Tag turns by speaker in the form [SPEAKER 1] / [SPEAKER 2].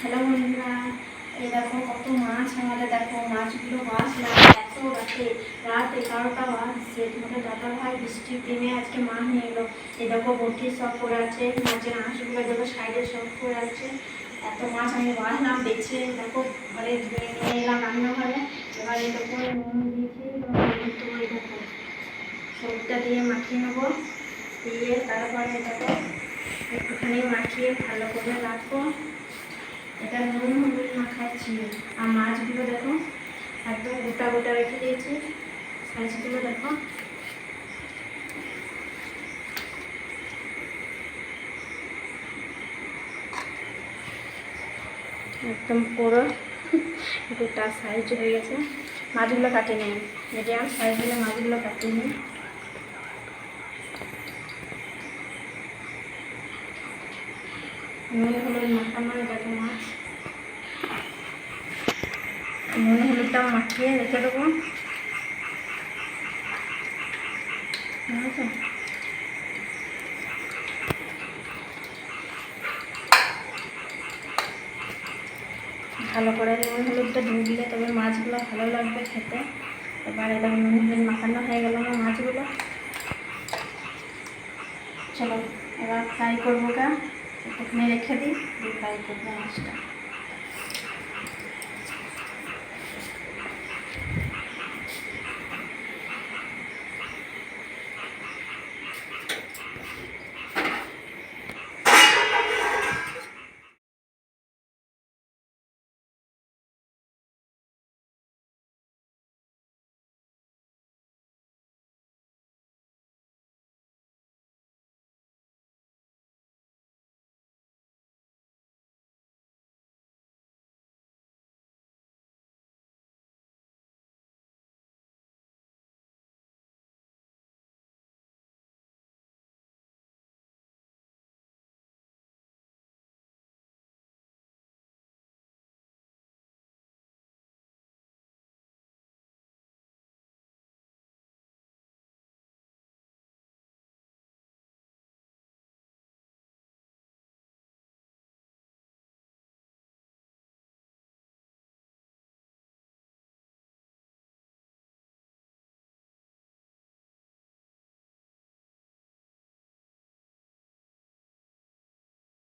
[SPEAKER 1] Hello বন্ধুরা, এই দেখো কত মাছ আমাদের, দেখো মাছগুলো বাঁচলাম এত রাতে, রাত এগারোটা বাজছে, তোমাদের দাদা ভাই বৃষ্টির দিনে আজকে মাছ নিয়ে এলো। এই দেখো বটি সব পড়ে আছে, মাছের আঁশগুলো দেখো সাইডে সব পড়ে আছে। এত মাছ আমি বাঁচলাম বেছে, দেখো ঘরে ধুয়ে নিয়ে এলাম রান্নাঘরে। এবার এই দেখো নুন দিয়েছি দেখো সবটা দিয়ে মাখিয়ে নেব। দিয়ে তারপরে দেখো একটুখানি মাখিয়ে ভালো করে রাখব। এটা নুন হলুদ মাখাচ্ছি আর মাছগুলো দেখো, একদম গোটা গোটা রেখে দিয়েছি। সাইজগুলো দেখো। একদম পুরো গোটা সাইজ হয়ে গেছে। মাছগুলো কাটে নিই মিডিয়াম সাইজ হলে মাছগুলো কাটিয়ে নুন হলুদ মাখানো দেখো মাছ নুন হলুদটা মাখিয়ে রেখে দেবো। ভালো করে নুন হলুদটা ঢুকলে তবে মাছগুলো ভালো লাগবে খেতে। এবার এটা নুন হলুদ মাখানো হয়ে গেল আমার মাছগুলো। চলো, এবার ফ্রাই করব গা একটুখানি রেখে দিই ফ্রাই করব মাছটা